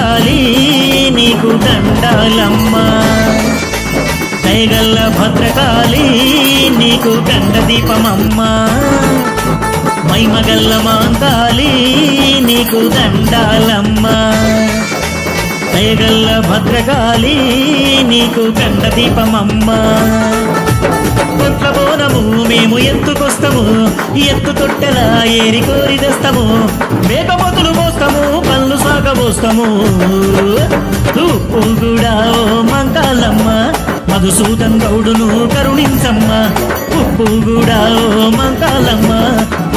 మైమగల్ల నీకు దండాలమ్మా దయగల్ల భద్రకాళి నీకు గండ దీపమమ్మా మైమగల్ల మాంతాలి నీకు దండాలమ్మా. దయగల్ల భద్రకాళి నీకు గండ పొట్ల బోనము మేము ఎత్తుకొస్తాము ఎత్తు తొట్టెలా ఏరి కోరి తెస్తాము. మేకపోతులు పోస్తాము పళ్ళు సాగబోస్తాము ఉప్పు కూడా ఓ మంకాలమ్మ మధుసూదన్ గౌడును కరుణించమ్మ. ఉప్పు కూడా ఓ మంకాలమ్మ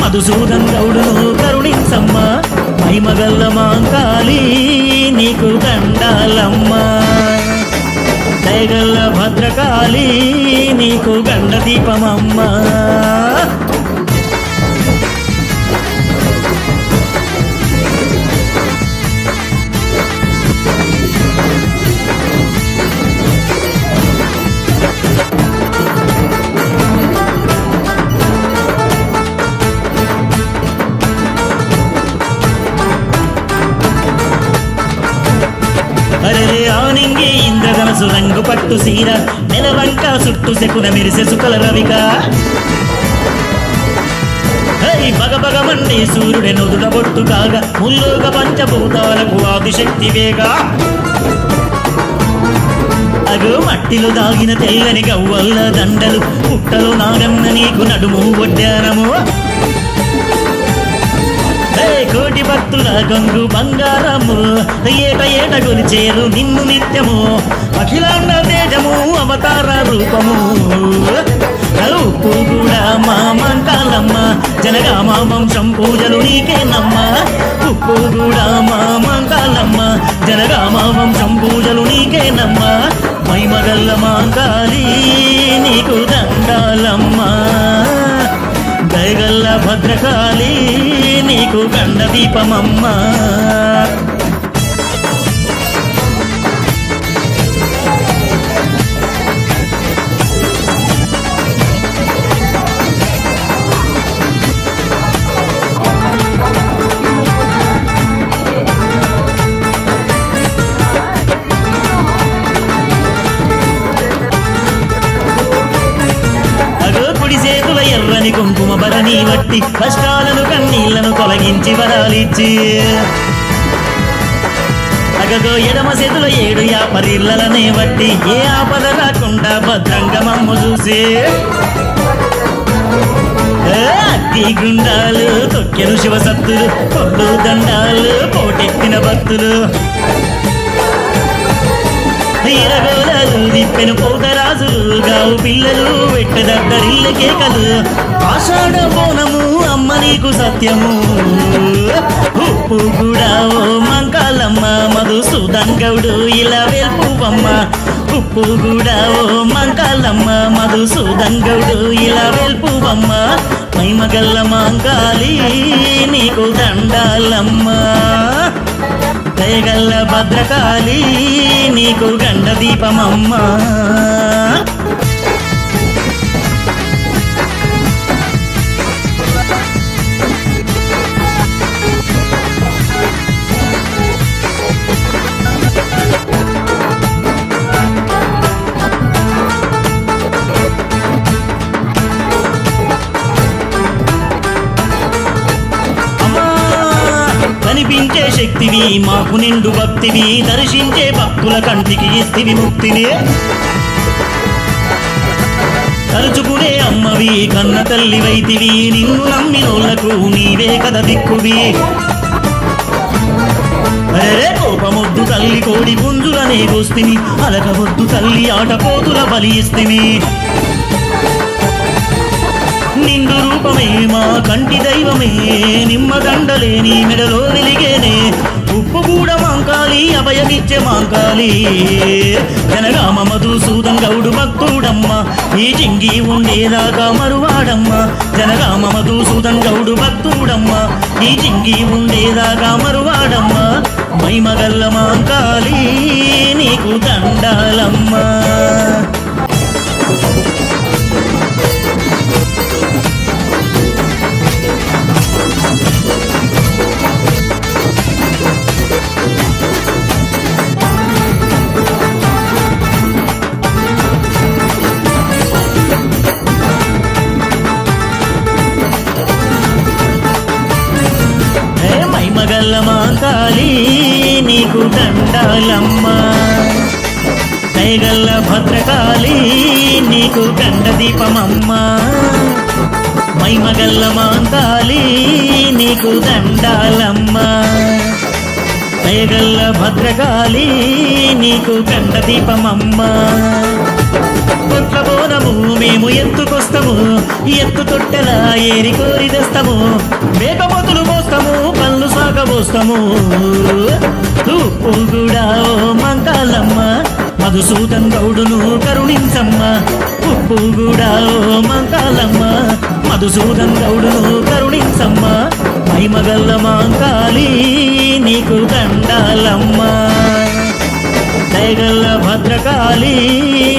మధుసూదన్ గౌడును కరుణించమ్మ. మైమగల్ల మాంకాళి నీకు దండాలమ్మా. దయగల్ల భద్రకాళి నీకు గండ దీపమమ్మా పట్టు సీర నెలవంక చుట్టూ సెకున మెరిసే సుకల రవిక. బగబగ బగ మండి సూర్యుడే నుదుట బొట్టు కాగా ముల్లోక పంచభూతాలకు ఆదిశక్తి వేగా. అగో మట్టిలో దాగిన తెల్లని గవ్వల్ల దండలు పుట్టలో నాగన్న నీకు నడుము వడ్డానము. కోటి భక్తుల గంగు బంగారము. ఏట ఏట కొలిచేరు నిన్ను నిత్యము. అఖిలాండ తేజము అవతార రూపము. ఉప్పు కూడా మా మంకాలమ్మ జనగామ వంశం పూజలు నీకేనమ్మ. ఉప్పు కూడా మా మంకాలమ్మ జనగామ వంశం పూజలు నీకేనమ్మ. మైమగల్ల మాంకాలి నీకు దండాలమ్మ. దయగల్ల భద్రకాళి నీకు గండ దీపమమ్మా ఎర్రని కుంకుమ భరణి వట్టి కష్టాలను కన్నీళ్ళను తొలగించి వరాలిచ్చి. అగగో ఎడమ చేతుల ఏడు యాపరిల్లలనే వట్టి ఏ ఆపద రాకుండా భద్రంగా మమ్ము చూసి. అగ్గి గుండాలు తొక్కెను శివసత్తులు కొట్టు దండాలు పోటెత్తిన భక్తులు. ఈరగోలలు దిప్పెను పోతరాజులు గావు పిల్లలు వెట్టదద్దరిల్ల కేకలు. ఆషాఢ బోనము అమ్మ నీకు సత్యము. ఉప్పు కూడా ఓ మంకాలమ్మ మధుసూదన్ గౌడు ఇలా వెల్పువమ్మ. ఉప్పు కూడా ఓ మంకాలమ్మ మధుసూదన్ గౌడు ఇలా వెల్పువమ్మ. మైమగల్ల మాంకాలి నీకు దండాలమ్మా. దయగల్ల భద్రకాళి నీకు గండ దీపమమ్మా కనిపించే మాకు నిండు భక్తివి దర్శించే భక్తుల కంటికి ఇస్తివి ముక్తిని. తలుచుకునే అమ్మవి కన్న తల్లి వైతివి నిన్ను నమ్మినోళ్ళకు నీవే కథ దిక్కువి. అరే కోపమొద్దు తల్లి కోడి పుంజులనే గోస్తిని అలకవద్దు తల్లి ఆటపోతుల బలి ఇస్తిని నిండు రూపమే మా కంటి దైవమే నిమ్మదండలే నీ మెడలో వెలిగేనే. ఉప్పు కూడా మాంకాలి అభయమిచ్చే మాంకాలి. జనగామ మధుసూదన్ గౌడు భక్తుడమ్మ ఈ జింగి ఉండేదాకా మరువాడమ్మ. జనగామ మధుసూదన్ గౌడు భక్తుడమ్మ ఈ జింగి ఉండేదాకా మరువాడమ్మ. మైమగల్ల మాంకాలి నీకు దండాలమ్మా. మాంకాళి నీకు దండాలమ్మా. దయగల్ల భద్రకాళి నీకు గండదీపమమ్మా మైమగల్ల మాంకాళి నీకు దండాలమ్మా. దయగల్ల భద్రకాళి నీకు గండ దీపమమ్మ బోనము మేము ఎత్తుకొస్తాము ఎత్తు తొట్టెలా ఏరి కోరి తెస్తాము. మేకపోతులు పోస్తాము పళ్ళు సాగబోస్తాము తూపు కూడా ఓ మంకాలమ్మ మధుసూదన్ గౌడును కరుణించమ్మ. ఉప్పు కూడా ఓ మంకాలమ్మ మధుసూదన్ గౌడును కరుణించమ్మ. మహిమగల్ల మాంకాళి నీకు దండాలమ్మా. రాయగల్ల భద్రకాళి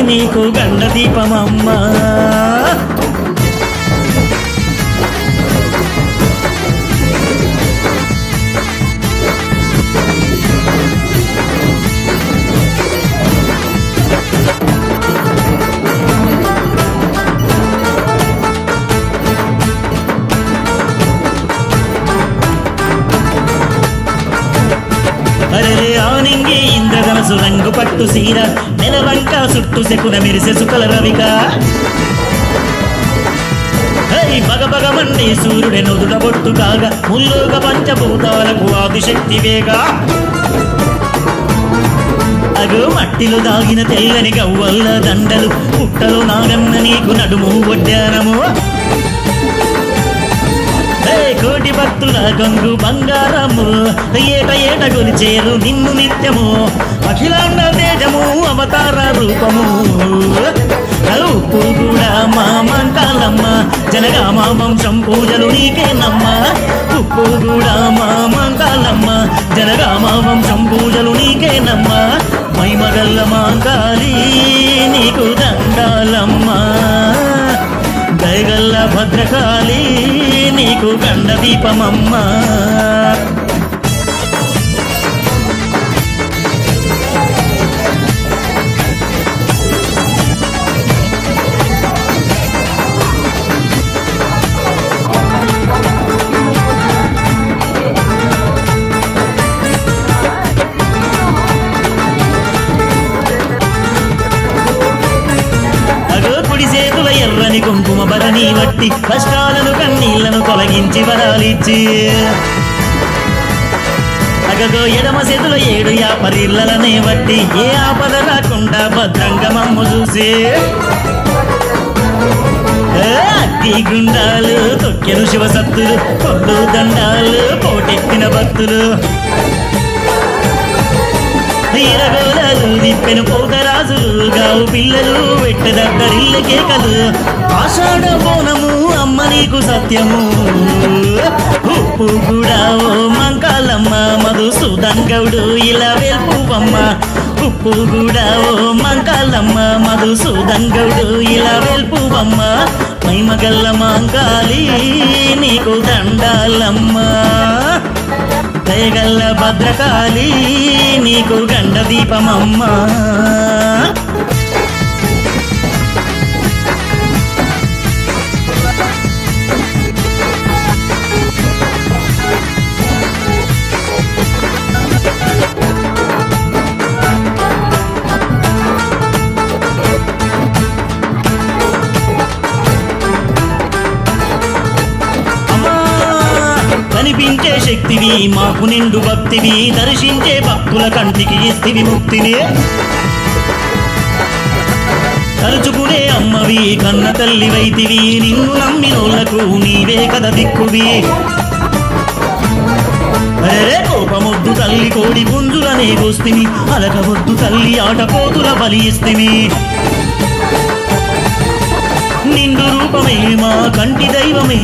నీకు గండ దీపమమ్మా ఇంద్రధనసు రంగు పట్టు సీర నెలవంక చుట్టు సెకున మెరిసే సుకల రవిక. హై బగ సూర్యుడే నుదుట బొట్టు కాగా ముల్లోక పంచభూతాలకు ఆదిశక్తి వేగా. అగో మట్టిలో దాగిన తెల్లని గవ్వల్ల దండలు పుట్టలో నాగన్న నీకు నడుము వడ్డానము కోటి భక్తుల గంగు బంగారము. ఏట ఏట గొలిచేరు నిన్ను నిత్యము. అఖిలాండ తేజము అవతార రూపము. కూడా మా మంటాలమ్మ జనగా మా వంశం పూజలు నీకేనమ్మ ఉప్పు కూడా మా మంటాలమ్మ జనగా మా వంశం పూజలు నీకేనమ్మ మైమగల్ల మాంకాలి నీకు దండాలమ్మ. దయగల్ల భద్రకాళీ నీకు గండ దీపమమ్మా ఎర్రని కుంకుమ భరణి వట్టి కష్టాలను కన్నీళ్ళను తొలగించి వరాలిచ్చి. అగగో ఎడమ చేతుల ఏడు యాపరిల్లలనే వట్టి ఏ ఆపద రాకుండా భద్రంగా మమ్ము చూసి. అగ్గి గుండాలు తొక్కెను శివసత్తులు పొడ్డు దండాలు పోటెక్కిన భక్తులు. తీరగో దిప్పెను పోతరాజులు గావు పిల్లలు వెట్టదగ్గరిల్ల కేకలు. ఆషాఢ బోనము అమ్మ నీకు సత్యము. ఉప్పు కూడా ఓ మంకాలమ్మ మధుసూదన్ గౌడు ఇలా వెల్పువమ్మ. ఉప్పు కూడా ఓ మంకాలమ్మ మధుసూదన్ గౌడు ఇలా వెల్పువమ్మ. మైమగల్ల మాంకాలి నీకు దండాలమ్మా. దయగల్ల భద్రకాళి నీకు గండ దీపమమ్మా భక్తివి మాకు నిండు భక్తివి దర్శించే భక్తుల కంటికి ఇస్తివి ముక్తిని. తలుచుకునే అమ్మవి కన్న తల్లి వైతివి నిన్ను నమ్మినోళ్ళకు నీవే కథ దిక్కువి. అరే కోపమొద్దు తల్లి కోడి పుంజులనే గోస్తిని అలకవద్దు తల్లి ఆటపోతుల బలి ఇస్తిని నిండు రూపమే మా కంటి దైవమే.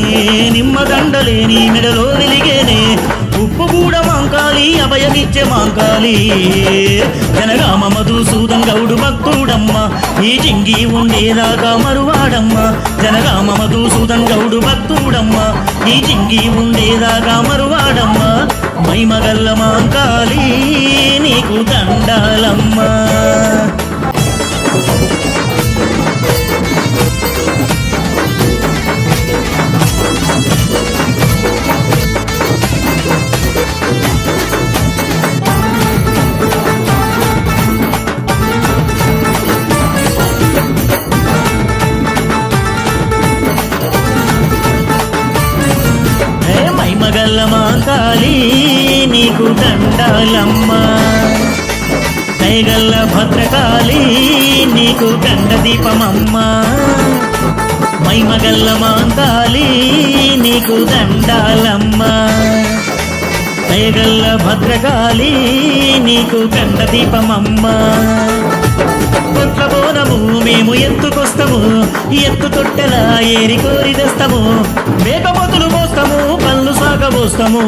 నిమ్మదండలే నీ మెడలో వెలిగేనే. ఉప్పు కూడా మాంకాలి అభయమిచ్చే మాంకాలి. జనగామ మధుసూదన్ గౌడు భక్తుడమ్మ ఈ జింగి ఉండేదాకా మరువాడమ్మ. జనగామ మధుసూదన్ గౌడు భక్తుడమ్మ ఈ జింగి ఉండేదాకా మరువాడమ్మ. మైమగల్ల మాంకాలి నీకు దండాలమ్మ. భద్రకాళి నీకు దండాలమ్మా దయగల్ల భద్రకాళి నీకు గండ దీపమమ్మా మైమగల్ల మాంకాళి నీకు దండాలమ్మా దయగల్ల భద్రకాళి నీకు గండ దీపమమ్మా పొట్ల బోనము మేము ఎత్తుకొస్తాము ఎత్తు తొట్టెలా ఏరి కోరి తెస్తాము. మేకపోతులు పోస్తాము పళ్ళు సాగబోస్తాము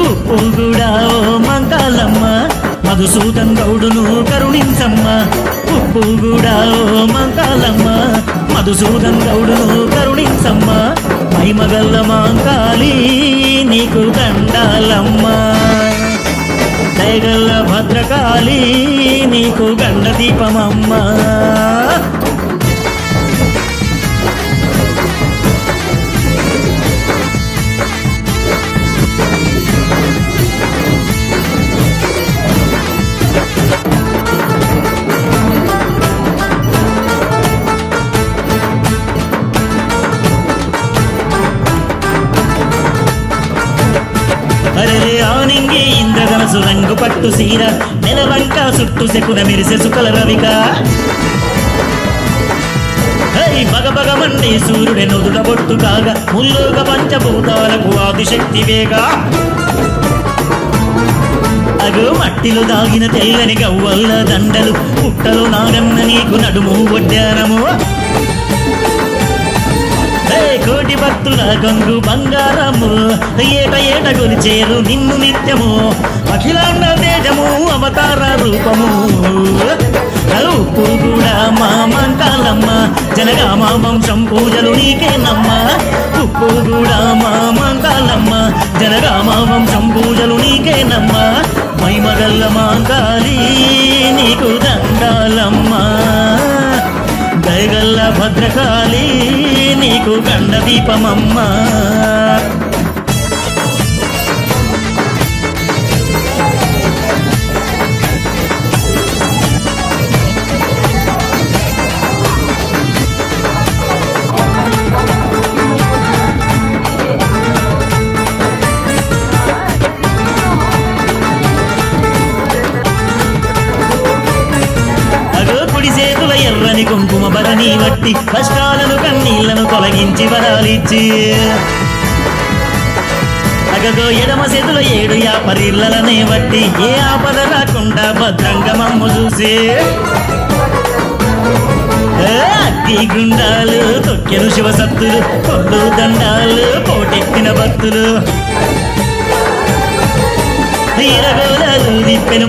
ఉప్పు కూడా ఓ మంకాలమ్మ మధుసూదన్ గౌడును కరుణించమ్మ. ఉప్పు కూడా ఓ మంకాలమ్మ మధుసూదన్ గౌడును కరుణించమ్మ. మహిమగల్ల మాంకాళి నీకు దండాలమ్మా. దయగల్ల భద్రకాళి నీకు గండ ఇంద్రధనసు రంగు పట్టు సీర నెలవంక చుట్టు సెకున మెరిసె సుకల రవిక. హై మండి సూర్యుడి నుదుట బొట్టు కాగా ముల్లోక పంచభూతాలకు ఆదిశక్తి వేగా. అగో మట్టిలో దాగిన తెల్లని గవ్వల్ల దండలు పుట్టలో నాగన్న నీకు నడుము వడ్డానము. కోటి భక్తుల గంగు బంగారము. ఏట ఏట గురిచేరు నిన్ను నిత్యము. అఖిలాండ తేజము అవతార రూపము. కూడా మా మంకాలమ్మ. జనగా మా వంశం పూజలు నీకేనమ్మ ఉప్పు కూడా మా మంకాలమ్మ. జనగా మా వంశం పూజలు నీకేనమ్మ మైమగల్ల మాంకాలి నీకు దండాలమ్మా. దయగల్ల భద్రకాళీ నీకు గండ చేతుల కుంకుమ బలని వట్టి కష్టాలను కన్నీళ్ళను తొలగించి వరాలిచ్చి. అగదో ఎడమ చేతుల ఏడు యాపరిల్లలనే వట్టి ఏ ఆపద రాకుండా భద్రంగా మమ్ము చూసి. అగ్గి గుండాలు తొక్కెను శివసత్తులు కొల్లు దండాలు పోటెక్కిన భక్తులు. తీరగోదాలు దిప్పెను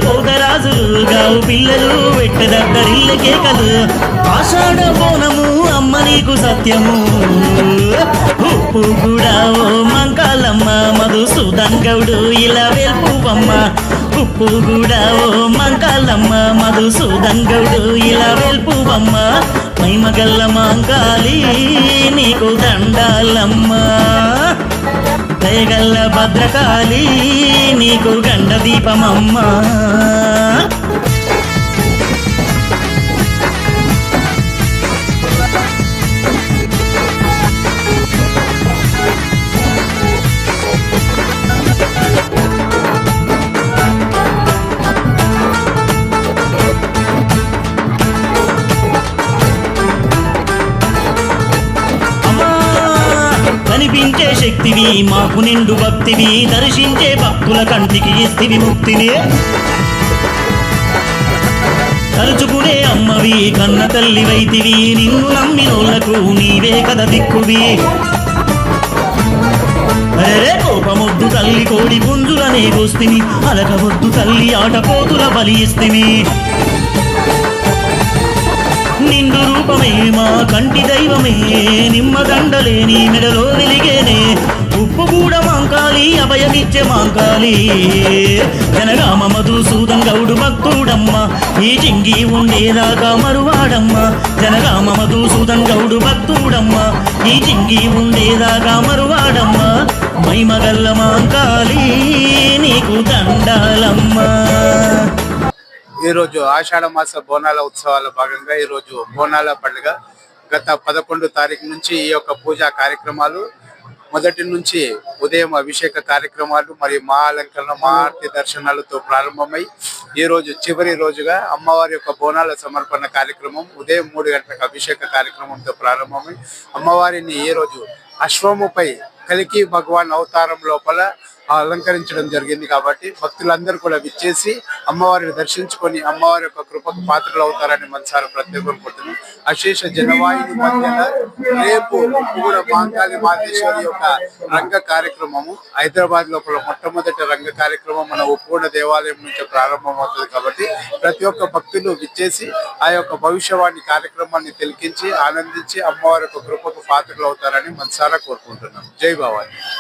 పోతరాజులు గావు పిల్లలు వెట్టదద్దరిల్ల కేకలు. ఆషాఢ బోనము అమ్మ నీకు సత్యము. ఉప్పు కూడా ఓ మంకాలమ్మ మధుసూదన్ గౌడు ఇలా వెల్పువమ్మ. ఉప్పు కూడా ఓ మంకాలమ్మ మధుసూదన్ గౌడు ఇలా వెల్పువమ్మ. మైమగల్ల మాంకాలి నీకు దండాలమ్మా. దయగల్ల భద్రకాళి నీకు గండ దీపమమ్మా శక్తివి మాకు నిండు భక్తివి దర్శించే భక్తుల కంటికి ఇస్తివి ముక్తిని. తలుచుకునే అమ్మవి కన్న తల్లి వైతివి నిన్ను నమ్మినోళ్ళకు నీవే కథ దిక్కువి. అరే కోపమొద్దు తల్లి కోడి పుంజులనే గోస్తిని అలకవద్దు తల్లి ఆటపోతుల బలి ఇస్తిని. నిండు రూపమే మా కంటి దైవమే. నిమ్మదండలే నీ మెడలో వెలిగేనే. ఉప్పు కూడా మాంకాలి అభయమిచ్చే మాంకాలి. జనగామ మధుసూదన్ గౌడు భక్తుడమ్మ ఈ జింగి ఉండేదాకా మరువాడమ్మ. జనగామ మధుసూదన్ గౌడు భక్తుడమ్మ ఈ జింగి ఉండేదాకా మరువాడమ్మ. మైమగల్ల మాంకాలి నీకు దండాలమ్మా. ఈరోజు ఆషాఢ మాస బోనాల ఉత్సవాల భాగంగా ఈరోజు బోనాల పండుగ. గత పదకొండు తారీఖు నుంచి ఈ యొక్క పూజా కార్యక్రమాలు మొదటి నుంచి ఉదయం అభిషేక కార్యక్రమాలు మరియు మహాలంకరణ మహారతి దర్శనాలతో ప్రారంభమై ఈ రోజు చివరి రోజుగా అమ్మవారి యొక్క బోనాల సమర్పణ కార్యక్రమం ఉదయం మూడు గంటలకు అభిషేక కార్యక్రమంతో ప్రారంభమై అమ్మవారిని ఈ రోజు అశ్వముపై కలికి భగవాన్ అవతారం లోపల అలంకరించడం జరిగింది కాబట్టి భక్తులందరూ కూడా విచ్చేసి అమ్మవారిని దర్శించుకొని అమ్మవారి యొక్క కృపకు పాత్రలు అవుతారని మనసారి ప్రత్యేకం కోరుతున్నాం అశేష జనవాయుని మధ్యన రేపు కూడా మాంకాళి మాతేశ్వరి యొక్క రంగ కార్యక్రమము. హైదరాబాద్ లోపల మొట్టమొదటి రంగ కార్యక్రమం మన ఉప్పూర్ణ దేవాలయం నుంచి ప్రారంభం అవుతుంది కాబట్టి ప్రతి ఒక్క భక్తులు విచ్చేసి ఆ యొక్క భవిష్యవాణి కార్యక్రమాన్ని తిలకించి ఆనందించి అమ్మవారి యొక్క కృపకు పాత్రలు అవుతారని మనసారా కోరుకుంటున్నాం. జై భవాని.